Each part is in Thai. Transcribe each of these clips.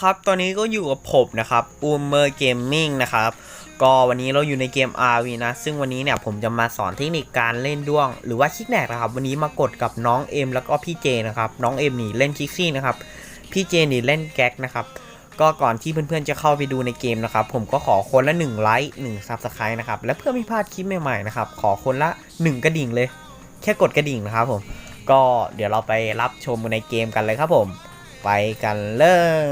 ครับ ตอนนี้ก็อยู่กับผมนะครับอูมเมอร์เกมมิ่งนะครับ ก็วันนี้เราอยู่ในเกม RV นะ ซึ่งวันนี้เนี่ยผมจะมาสอนเทคนิคการเล่นด้วง หรือว่าคิกแนกนะครับ วันนี้มากดกับน้องเอ็มแล้วก็พี่เจนะครับ น้องเอ็มนี่เล่นคิกซี่นะครับ พี่เจนี่เล่นแก๊กนะครับ ก็ก่อนที่เพื่อนๆจะเข้าไปดูในเกมนะครับ ผมก็ขอคนละ1ไลค์1 Subscribe นะครับ และเพื่อไม่พลาดคลิปใหม่ๆนะครับ ขอคนละ 1 กระดิ่งเลย แค่กดกระดิ่งนะครับผม ก็เดี๋ยวเราไปรับชมในเกมกันเลยครับผมไปกันเล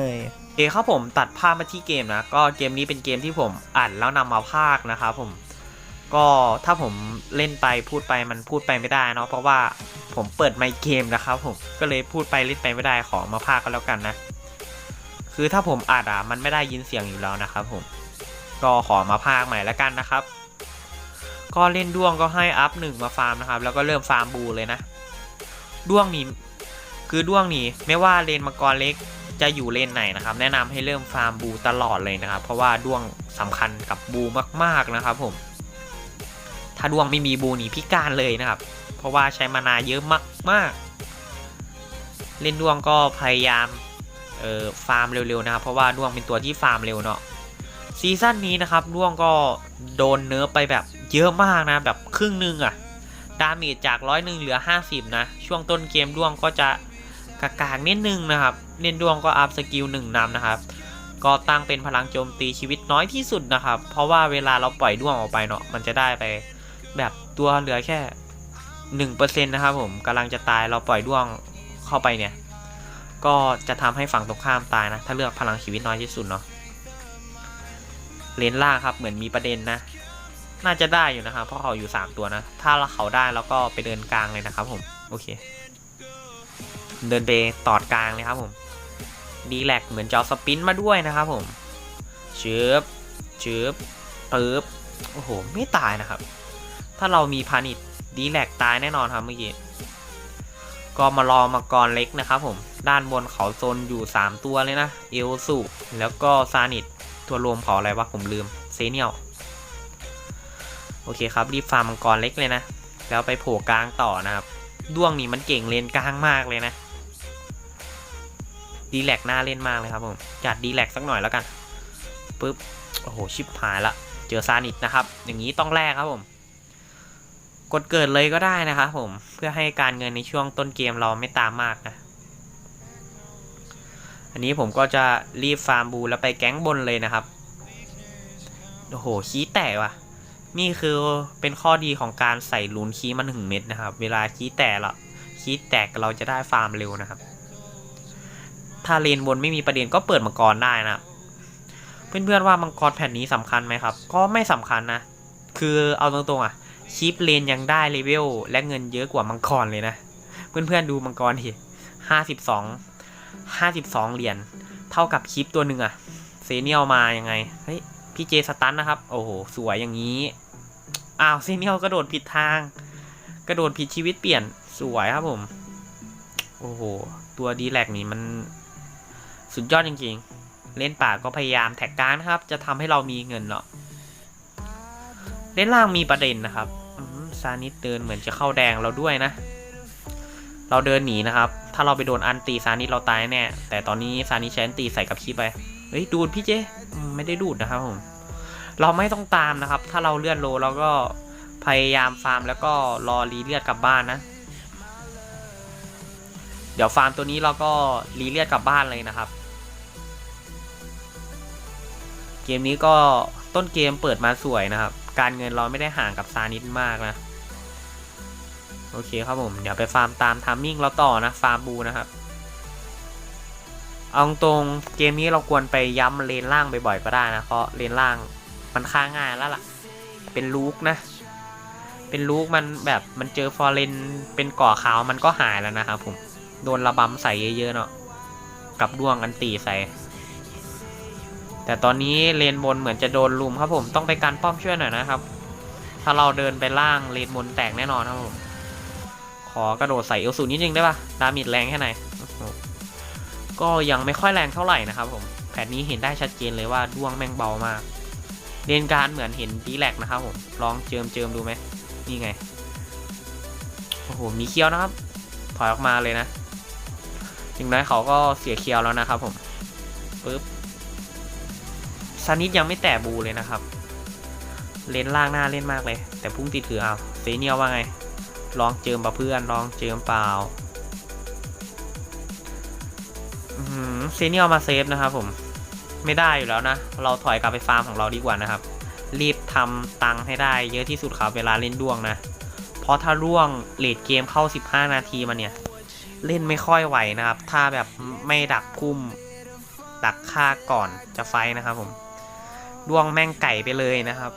ย เคครับผมตัดภาพมาที่เกมนะ ก็เกมนี้เป็นเกมที่ผมอ่านแล้วนำมาพากย์นะครับผมก็ถ้าผมเล่นไปพูดไปมันพูดไปไม่ได้เนาะเพราะว่าผมเปิดไมค์เกมนะครับผมก็เลยพูดไปเล่นไปไม่ได้ขอมาพากย์ก็แล้วกันนะ คือถ้าผมอัดอะมันไม่ได้ยินเสียงอยู่แล้วนะครับผมก็ขอมาพากย์ใหม่แล้วกันนะครับ ก็เล่นด้วงก็ให้อัพหนึ่งมาฟาร์มนะครับ แล้วก็เริ่มฟาร์มบูเลยนะด้วงนี้คือด้วงนี้ไม่ว่าเลนมังกรเล็ก จะอยู่เลนไหนนะครับ แนะนำให้เริ่มฟาร์มบูตลอดเลยนะครับ เพราะว่าด้วงสำคัญกับบูมาก ๆนะครับ ผม ถ้าด้วงไม่มีบูหนีพิการเลยนะครับ เพราะว่าใช้มานาเยอะมากๆ เล่นด้วงก็พยายามเอ่อฟาร์มเร็วๆนะครับ เพราะว่าด้วงเป็นตัวที่ฟาร์มเร็วเนาะซีซั่นนี้นะครับด้วงก็โดนเนื้อไปแบบเยอะมากนะแบบครึ่งหนึงอะดาเมจจากร้อยหนึ่งเหลือ 50 นะ ช่วงต้นเกมด้วงก็จะ กากากนิดนึงนะครับเล่นดวงก็อัพสกิลหนึ่งนำนะครับ ก็ตั้งเป็นพลังโจมตีชีวิตน้อยที่สุดนะครับ เพราะว่าเวลาเราปล่อยดวงออกไปเนาะมันจะได้ไปแบบตัวเหลือแค่หนึ่งเปอร์เซ็นต์นะครับผมกำลังจะตายเราปล่อยดวงเข้าไปเนี่ย ก็จะทำให้ฝั่งตรงข้ามตายนะ ถ้าเลือกพลังชีวิตน้อยที่สุดเนาะเลนล่างครับเหมือนมีประเด็นนะ น่าจะได้อยู่นะครับเพราะเขาอยู่ 3 ตัวนะ ถ้าเราเขาได้แล้วก็ไปเดินกลางเลยนะครับผม โอเค เดินไปตอดกลางเลยครับผมดีแลกเหมือนจอสปินมาด้วยนะครับผมชืบชืบปึ๊บโอ้โห ไม่ตายนะครับ ถ้าเรามีพานิชดีแลกตายแน่นอนครับเมื่อกี้ ก็มารอมังกรเล็กนะครับผม ด้านบนเขาโซนอยู่ 3 ตัวเลยนะ เอลสุแล้วก็ซานิตตัวรวมเขาอะไรวะผมลืม เซเนียล โอเคครับ รีบฟาร์มมังกรเล็กเลยนะ แล้วไปโผล่กลางต่อนะครับ ด้วงนี่มันเก่งเลนกลางมากเลยนะ ดีแลกหน้าเล่นมากเลยครับผม จัดดีแลกสักหน่อยแล้วกันปึ๊บ โอ้โห ชิบหายละ เจอซานิตนะครับ อย่างนี้ต้องแลกครับผม กดเกิดเลยก็ได้นะครับผม เพื่อให้การเงินในช่วงต้นเกมเราไม่ตามมากนะ อันนี้ผมก็จะรีบฟาร์มบูแล้วไปแก๊งบนเลยนะครับ โอ้โห ขี้แตกว่ะ นี่คือเป็นข้อดีของการใส่ลูนคีย์มันถึงเม็ดนะครับ เวลาคีย์แตกละคีย์แตกเราจะได้ฟาร์มเร็วนะครับ ถ้าเลนบนไม่มีประเด็นก็เปิดมังกรได้นะเพื่อนๆว่ามังกรแผ่นนี้สำคัญไหมครับ ก็ไม่สำคัญนะ คือเอาตรงๆอะคีปเลนยังได้เลเวลและเงินเยอะกว่ามังกรเลยนะ เพื่อนๆดูมังกรทีห้าสิบสองห้าสิบสองเหรียญเท่ากับคลิปตัวหนึ่งอะเซเนียลมายังไงเฮ้ยพี่เจสตันนะครับ โอ้โหสวยอย่างนี้อ้าวเซเนียลกระโดดผิดทาง กระโดดผิดชีวิตเปลี่ยนสวยครับผม โอ้โห ตัวดีแลกนี่มัน สุดยอดจริงๆ เล่นป่าก็พยายามแท็กการนะครับ จะทำให้เรามีเงินเนาะเล่นล่างมีประเด็นนะครับซานิดเดินเหมือนจะเข้าแดงเราด้วยนะ เราเดินหนีนะครับ ถ้าเราไปโดนอันตีซานิดเราตายแน่ แต่ตอนนี้ซานิดใช้อันตีใส่กับคีไป เฮ้ยดูดพี่เจไม่ได้ดูดนะครับผม เราไม่ต้องตามนะครับ ถ้าเราเลื่อนโลเราก็พยายามฟาร์มแล้วก็รอรีเลือดกลับบ้านนะ เดี๋ยวฟาร์มตัวนี้เราก็รีเลือดกลับบ้านเลยนะครับ เกมนี้ก็ต้นเกมเปิดมาสวยนะครับ การเงินเราไม่ได้ห่างกับซานิดมากนะ โอเคครับผม เดี๋ยวไปฟาร์มตามทามมิ่งเราต่อนะ ฟาร์มบูนะครับ เอาตรงเกมนี้เราควรไปย้ำเลนล่างบ่อยๆก็ได้นะ เพราะเลนล่างมันฆ่าง่ายแล้วล่ะ เป็นลูกนะเป็นลูกมันแบบมันเจอฟอร์เรนเป็นก่อขาวมันก็หายแล้วนะครับผม โดนระบำใส่เยอะๆเนาะกับดวงอันตีใส่ แต่ตอนนี้เลนบนเหมือนจะโดนลุมครับผมต้องไปการป้อมช่วยหน่อยนะครับ ถ้าเราเดินไปล่างเลนบนแตกแน่นอนครับผมขอกระโดดใส่เอลสูนิดนึงได้ปะดามิดแรงแค่ไหนก็ยังไม่ค่อยแรงเท่าไหร่นะครับผมแผนนี้เห็นได้ชัดเจนเลยว่าด้วงแม่งเบามากเรียนการเหมือนเห็นดีแลกนะครับผมลองเจิมเจิมดูไหมนี่ไงโอ้โหมีเคี้ยวนะครับ ถอยออกมาเลยนะ ถึงนั้เขาก็เสียเคียวแล้วนะครับผมปึ๊บซานิดยังไม่แตะบูเลยนะครับ เลนล่างหน้าเล่นมากเลย แต่พุ่งติดถือเอาเซเนียว่าไง ลองเจิมปะเพื่อน ลองเจิมเปล่าเซเนียมาเซฟนะครับผม ไม่ได้อยู่แล้วนะ เราถอยกลับไปฟาร์มของเราดีกว่านะครับ รีบทำตังค์ให้ได้เยอะที่สุดครับเวลาเล่นด้วงนะ เพราะถ้าร่วงเลดเกมเข้า 15 นาทีมาเนี่ย เล่นไม่ค่อยไหวนะครับ ถ้าแบบไม่ดักคุ้มดักฆ่าก่อนจะไฟนะครับผมดวงแม่งไก่ไปเลยนะครับ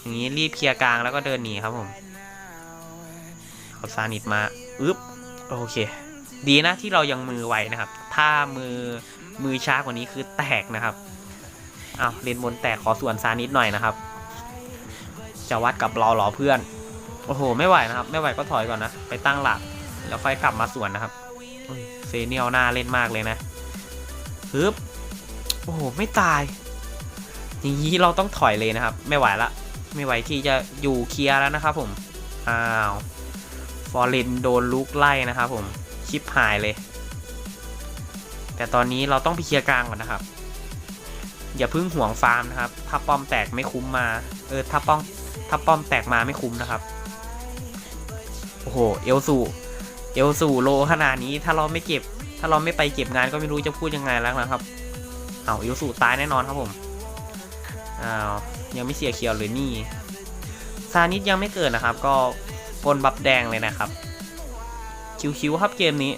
อย่างนี้รีบเคลียร์กลางแล้วก็เดินหนีครับผมเอาซานิดมาอึ๊บโอเค ดีนะที่เรายังมือไวนะครับ ถ้ามือมือช้ากว่านี้คือแตกนะครับเอาวเลนบนแตกขอส่วนซานิดหน่อยนะครับ จะวัดกับเราหรอเพื่อน โอ้โห ไม่ไหวนะครับ ไม่ไหวก็ถอยก่อนนะ ไปตั้งหลัก แล้วค่อยกลับมาสวนนะครับเซเนียลหน้าเล่นมากเลยนะฮึบโอ้โห ไม่ตาย อย่างนี้เราต้องถอยเลยนะครับ ไม่ไหวละ ไม่ไหวที่จะอยู่เคลียร์แล้วนะครับผม อ้าว ฟอร์เรนโดนลุกไล่นะครับผม ชิปหายเลย แต่ตอนนี้เราต้องไปเคลียร์กลางก่อนนะครับ อย่าเพึ่งห่วงฟาร์มนะครับ ถ้าป้อมแตกไม่คุ้มมา เออ ถ้าป้อม ถ้าป้อมแตกมาไม่คุ้มนะครับ โอ้โห เอลสู เอลสูโลขนาดนี้ถ้าเราไม่เก็บ ถ้าเราไม่ไปเก็บงานก็ไม่รู้จะพูดยังไงแล้วนะครับ เอาเอลสูตายแน่นอนครับผมอ้าวยังไม่เสียเคียวเลยนี่ซานิดยังไม่เกิดนะครับ ก็ปนบับแดงเลยนะครับ คิวๆครับเกมนี้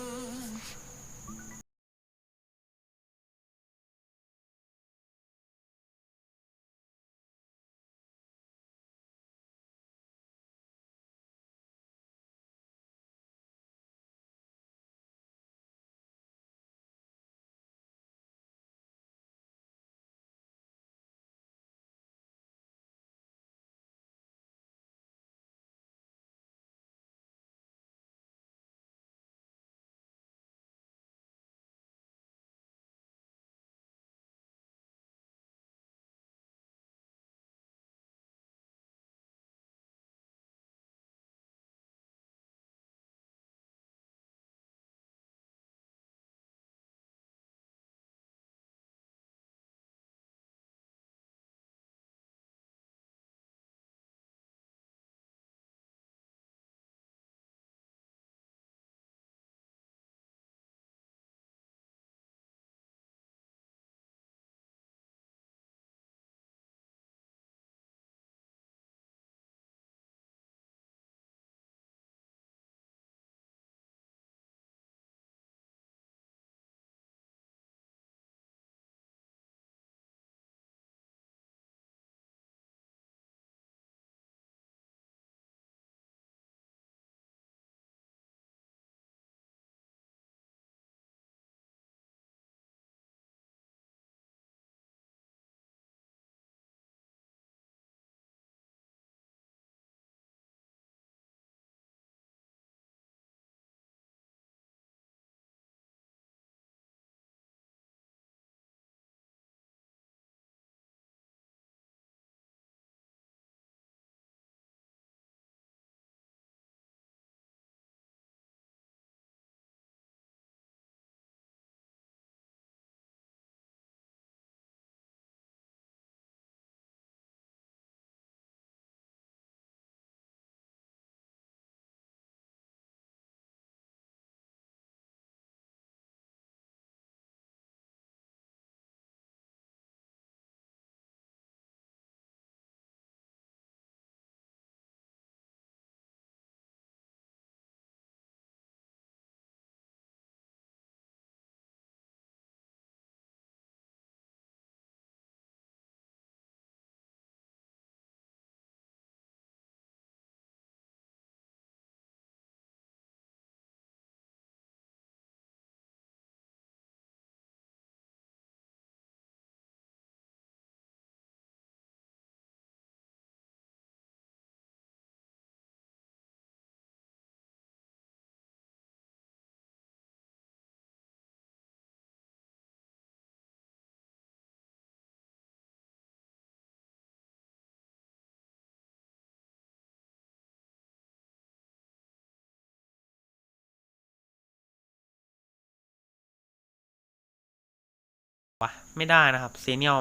ะไม่ได้นะครับเซเนียล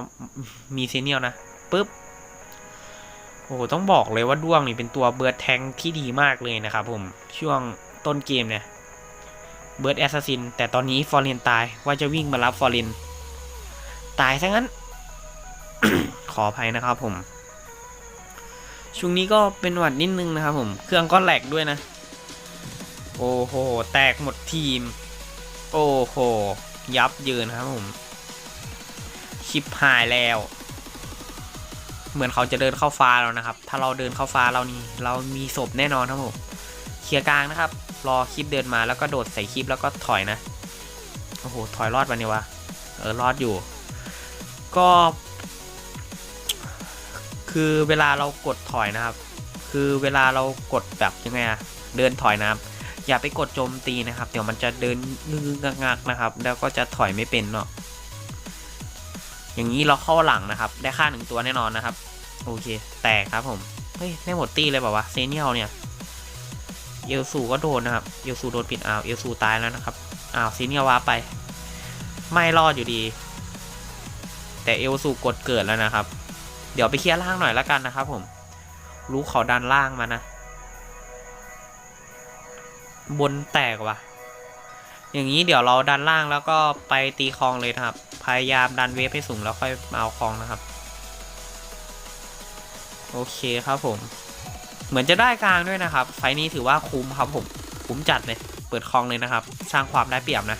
มีเซเนียลนะปุ๊บโอ้โหต้องบอกเลยว่าด้วงนี่เป็นตัวเบิร์ดแทงที่ดีมากเลยนะครับผมช่วงต้นเกมเนี่ยเบิร์ดแอสซัสซินแต่ตอนนี้ฟอร์เรนตายว่าจะวิ่งมารับฟอร์เรนตายซะงั้น ขออภัยนะครับผม ช่วงนี้ก็เป็นหวัดนิดนึงนะครับผม เครื่องก็แหลกด้วยนะ โอ้โห แตกหมดทีม โอ้โห ยับเยินครับผม ชิปหายแล้ว เหมือนเขาจะเดินเข้าฟ้าแล้วนะครับ ถ้าเราเดินเข้าฟ้าเรานี่เรามีศพแน่นอนครับผมเคลียร์กลางนะครับ รอคลิปเดินมาแล้วก็โดดใส่คลิปแล้วก็ถอยนะโอ้โหถอยรอดวันนี้วะเออรอดอยู่ ก็ คือเวลาเรากดถอยนะครับ คือเวลาเรากดแบบยังไงอะเดินถอยนะครับอย่าไปกดโจมตีนะครับ เดี๋ยวมันจะเดินงึกงักนะครับ แล้วก็จะถอยไม่เป็นเนาะ อย่างนี้เราเข้าหลังนะครับ ได้ค่าหนึ่งตัวแน่นอนนะครับ โอเค แตกครับผม เฮ้ย ได้หมดตีเลยเปล่าเซเนียลเนี่ย เอลซูก็โดนนะครับ เอลซูโดนปิดอ้าว เอลซูตายแล้วนะครับ อ้าวเซเนียลวาไป ไม่รอดอยู่ดี แต่เอลซูกดเกิดแล้วนะครับ เดี๋ยวไปเคลียร์ล่างหน่อยแล้วกันนะครับ ผม รู้เขาดันล่างมานะ บนแตกว่ะ อย่างนี้เดี๋ยวเราดันล่างแล้วก็ไปตีคลองเลยนะครับ พยายามดันเวฟให้สูงแล้วค่อยมาเอาคลองนะครับ โอเคครับผม เหมือนจะได้กลางด้วยนะครับ ไฟนี้ถือว่าคุ้มครับผม คุ้มจัดเลย เปิดคลองเลยนะครับ สร้างความได้เปรียบนะ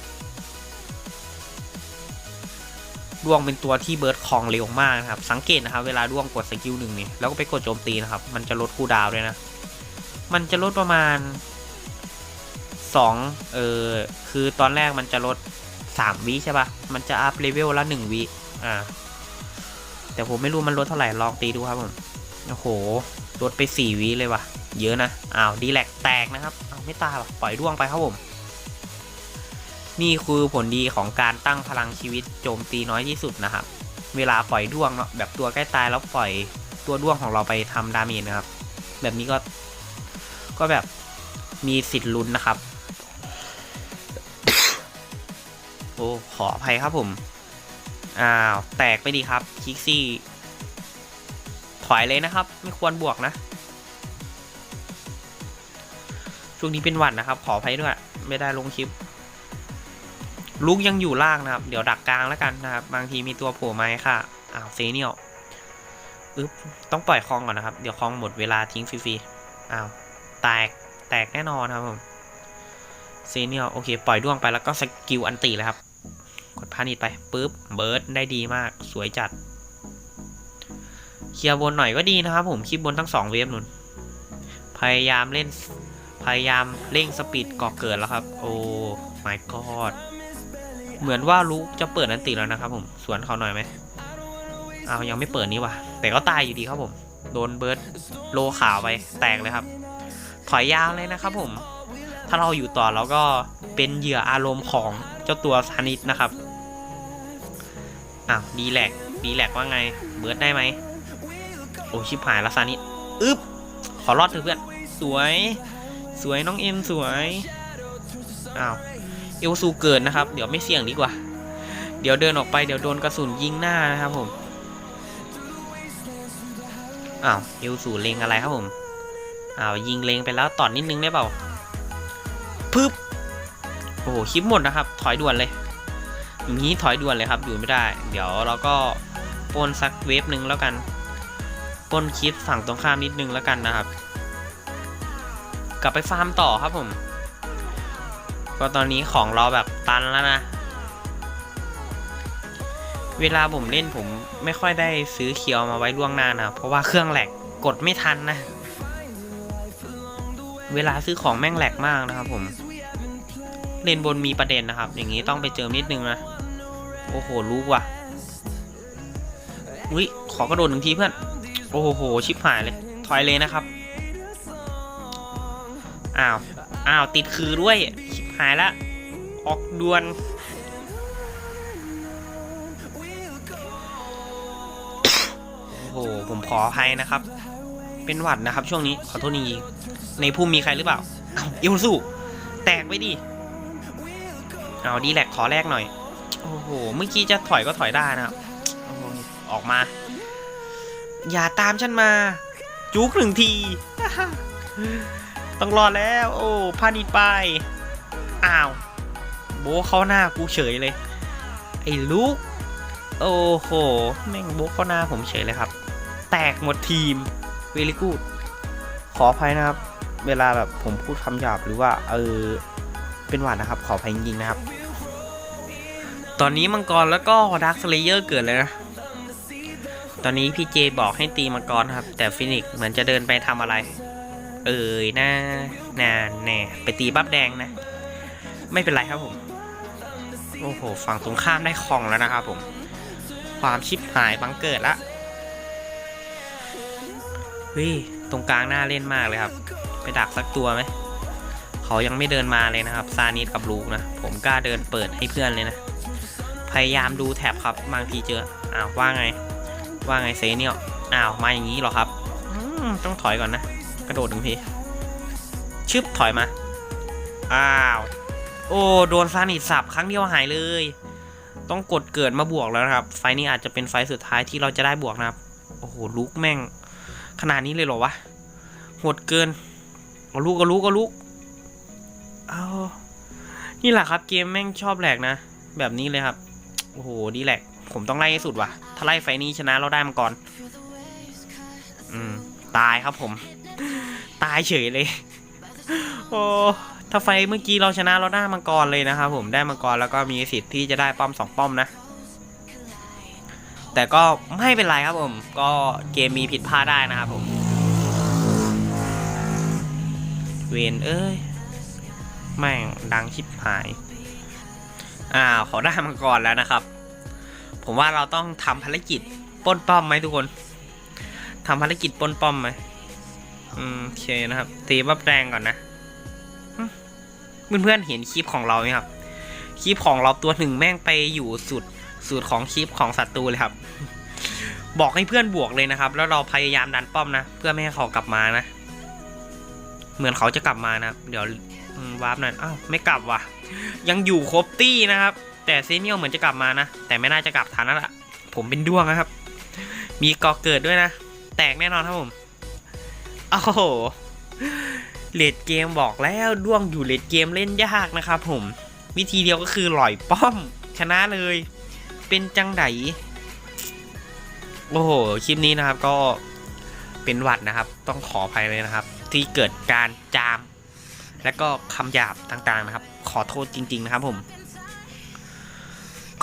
ดวงเป็นตัวที่เบิร์ดคลองเร็วมากนะครับ สังเกตนะครับเวลาดวงกดสกิลหนึ่งนี่แล้วก็ไปกดโจมตีนะครับ มันจะลดคูดาวด้วยนะ มันจะลดประมาณ สองเออคือตอนแรกมันจะลดสามวิใช่ปะ่ะมันจะอัพเลเวลละหนึ่งวิอ่า แต่ผมไม่รู้มันลดเท่าไหร่ ลองตีดูครับผม โอ้โห ลดไปสี่วิเลยว่ะ เยอะนะ อ้าว ดีแลกแตกนะครับ อ้าวไม่ตายว่ะปล่อยด้วงไปครับผม นี่คือผลดีของการตั้งพลังชีวิตโจมตีน้อยที่สุดนะครับ เวลาปล่อยด้วงเนาะแบบตัวใกล้ตายแล้วปล่อยตัวด้วงของเราไปทำดาเมจนะครับ แบบนี้ก็ก็แบบมีสิทธิ์ลุ้นนะครับ อ้ขออภัยครับผม อ้าว แตกไปดีครับ คิกซี่ ถอยเลยนะครับ ไม่ควรบวกนะ ช่วงนี้เป็นหวัดนะครับ ขออภัยด้วย ไม่ได้ลงคลิปลุกยังอยู่ล่างนะครับ เดี๋ยวดักกลางแล้วกันนะครับ บางทีมีตัวโผล่มาให้ค่ะ อ้าวเซเนียลอึ๊บต้องปล่อยคลองก่อนนะครับ เดี๋ยวคลองหมดเวลาทิ้งฟรีๆ อ้าว แตก แตกแน่นอนครับผมเซเนียลโอเค ปล่อยด้วงไปแล้วก็สกิลอันตีเลยครับ กดพานิดไปปุ๊บเบิร์ดได้ดีมากสวยจัด เคลียร์บนหน่อยก็ดีนะครับผมคลิปบนทั้งสองเวฟนุนพยายามเล่นพยายามเร่งสปีดก่อเกิดแล้วครับ โอ้ my god เหมือนว่าลูกจะเปิดอันติแล้วนะครับผม สวนเขาหน่อยไหมอ้าวยังไม่เปิดนี่ว่ะ แต่ก็ตายอยู่ดีครับผม โดนเบิร์ดโลขาวไปแตกเลยครับ ถอยยาวเลยนะครับผม ถ้าเราอยู่ต่อเราก็เป็นเหยื่ออารมณ์ของเจ้าตัวซานิสนะครับ อ้าวดีแลกดีแลกว่าไง เบิร์ดได้ไหมโอ้ชิบหายล้วซานิอึ๊บขอรอดเถอะเพื่อน สวย สวยน้องเอ็มสวย อ้าวเอลซูเกินนะครับ เดี๋ยวไม่เสี่ยงดีกว่า เดี๋ยวเดินออกไปเดี๋ยวโดนกระสุนยิงหน้านะครับผม อ้าวเอลซูเลงอะไรครับผม อ้าวยิงเลงไปแล้วต่อนนิดนึงได้เปล่าปึ๊บ โอ้โหคลิปหมดนะครับ ถอยด่วนเลย อย่างนี้ถอยด่วนเลยครับอยู่ไม่ได้ เดี๋ยวเราก็ปนสักเวฟหนึ่งแล้วกันปนคลิปฝั่งตรงข้ามนิดนึงแล้วกันนะครับ กลับไปฟาร์มต่อครับผม ก็ตอนนี้ของเราแบบตันแล้วนะ เวลาผมเล่นผมไม่ค่อยได้ซื้อเคียวมาไว้ล่วงหน้านะเพราะว่าเครื่องแหลกกดไม่ทันนะ เวลาซื้อของแม่งแหลกมากนะครับผม เลนบนมีประเด็นนะครับ อย่างนี้ต้องไปเจิมนิดนึงนะ โอ้โหรู้ว่ะ อุ้ยขอกระโดดหนึ่งทีเพื่อน โอ้โห ชิบหายเลย ถอยเลยนะครับ อ้าว อ้าว ติดคือด้วย ชิบหายละ ออกดวน โอ้โห ผมขออภัยนะครับ เป็นหวัดนะครับช่วงนี้ ขอโทษจริงๆในภูมิมีใครหรือเปล่าอ้าอิวสู้ แตกไปดิ เอาดีแลกขอแรกหน่อย โอ้โห เมื่อกี้จะถอยก็ถอยได้นะครับโอ้ออกมา อย่าตามฉันมา จุกหนึ่งที ต้องรอดแล้ว โอ้พานิดไป อ้าว โบเข้าหน้ากูเฉยเลย ไอ้ลูก โอ้โห แม่งโบเข้าหน้าผมเฉยเลยครับ แตกหมดทีม เวลิกูด ขออภัยนะครับ เวลาแบบผมพูดคำหยาบหรือว่า เออ เป็นหวัดนะครับ ขออภัยจริงๆนะครับ ตอนนี้มังกรแล้วก็ดักสเลเยอร์เกิดเลยนะ ตอนนี้พี่เจบอกให้ตีมังกรครับ แต่ฟินิกเหมือนจะเดินไปทำอะไร เอ่ยน่าน่าแน่ไปตีบัฟแดงนะ ไม่เป็นไรครับผม โอ้โหฝั่งตรงข้ามได้คลองแล้วนะครับผม ความชิบหายบังเกิดละเฮ้ยตรงกลางหน้าเล่นมากเลยครับ ไปดักสักตัวไหม เขายังไม่เดินมาเลยนะครับซานิดกับลูกนะ ผมกล้าเดินเปิดให้เพื่อนเลยนะ พยายามดูแท็บครับ บางทีเจอ อ้าวว่าไง ว่าไงเซเนี่ยอ้าวมาอย่างนี้เหรอครับต้องถอยก่อนนะ กระโดดหนึ่งทีชึบถอยมา อ้าว โอ้โดนซานิดสับครั้งเดียวหายเลย ต้องกดเกิดมาบวกแล้วนะครับ ไฟนี้อาจจะเป็นไฟสุดท้ายที่เราจะได้บวกนะครับ โอ้โหลุกแม่ง ขนาดนี้เลยเหรอวะหดเกินเอาลูกก็ลูกก็ลูก เอานี่แหละครับเกมแม่งชอบแหลกนะ แบบนี้เลยครับ โอ้โห ดีแหลก ผมต้องไล่ให้สุดว่ะ ถ้าไล่ไฟนี้ชนะเราได้มาก่อน อืม ตายครับผม ตายเฉยเลย โอ้ถ้าไฟเมื่อกี้เราชนะเราได้มังกรเลยนะครับผมได้มังกรแล้วก็มีสิทธิ์ที่จะได้ป้อมสองป้อมนะ แต่ก็ไม่เป็นไรครับผม ก็เกมมีผิดพลาดได้นะครับผม เวนเอ้ย แม่งดังชิบหายอ้าวขาได้มังกรแล้วนะครับ ผมว่าเราต้องทำภารกิจป้นป้อมไหมทุกคนทำภารกิจป้นป้อมไหมอืมโอเคนะครับ ตีบับแดงก่อนนะเพื่อนๆเห็นคลิปของเราไหมครับ คลิปของเราตัวหนึ่งแม่งไปอยู่สุดสุดของคลิปของศัตรูเลยครับ บอกให้เพื่อนบวกเลยนะครับ แล้วเราพยายามดันป้อมนะ เพื่อไม่ให้เขากลับมานะ เหมือนเขาจะกลับมานะ เดี๋ยว วาร์ปหน่อยอ้าวไม่กลับว่ะ ยังอยู่ครบตี้นะครับ แต่เซเนียลเหมือนจะกลับมานะ แต่ไม่น่าจะกลับทันแล้วล่ะ ผมเป็นด้วงนะครับ มีกอเกิดด้วยนะ แตกแน่นอนครับผมโอ้โหเลดเกมบอกแล้วด้วงอยู่เลดเกมเล่นยากนะครับผม วิธีเดียวก็คือหล่อยป้อม ชนะเลย เป็นจังไดโอ้โหคลิปนี้นะครับก็เป็นหวัดนะครับ ต้องขออภัยเลยนะครับ ที่เกิดการจาม และก็คำหยาบต่างๆนะครับ ขอโทษจริง ๆ นะครับผม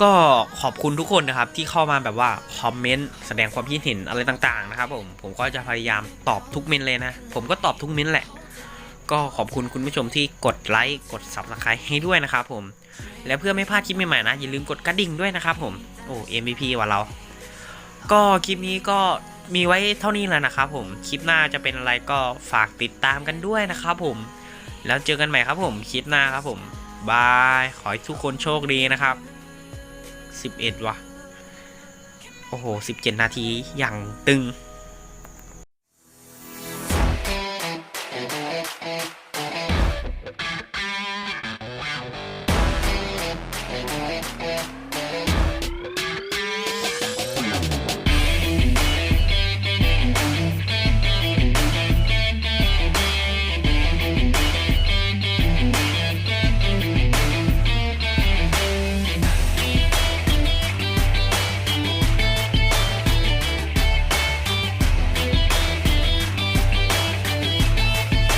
ก็ขอบคุณทุกคนนะครับ ที่เข้ามาแบบว่าคอมเมนต์แสดงความคิดเห็นอะไรต่างๆ นะครับ ผมผมก็จะพยายามตอบทุกเมนเลยนะ ผมก็ตอบทุกเมนแหละ ก็ขอบคุณคุณผู้ชมที่กดไลค์กด subscribe ให้ด้วยนะครับผม และเพื่อไม่พลาดคลิปใหม่ๆนะอย่าลืมกดกระดิ่งด้วยนะครับ ผมโอ้ MVP ว่ะเรา ก็คลิปนี้ก็มีไว้เท่านี้แล้วนะครับผม คลิปหน้าจะเป็นอะไรก็ฝากติดตามกันด้วยนะครับผม แล้วเจอกันใหม่ครับผมคลิปหน้าครับผมบาย ขอให้ทุกคนโชคดีนะครับ 11 ว่ะ โอ้โห 17 นาทีอย่างตึง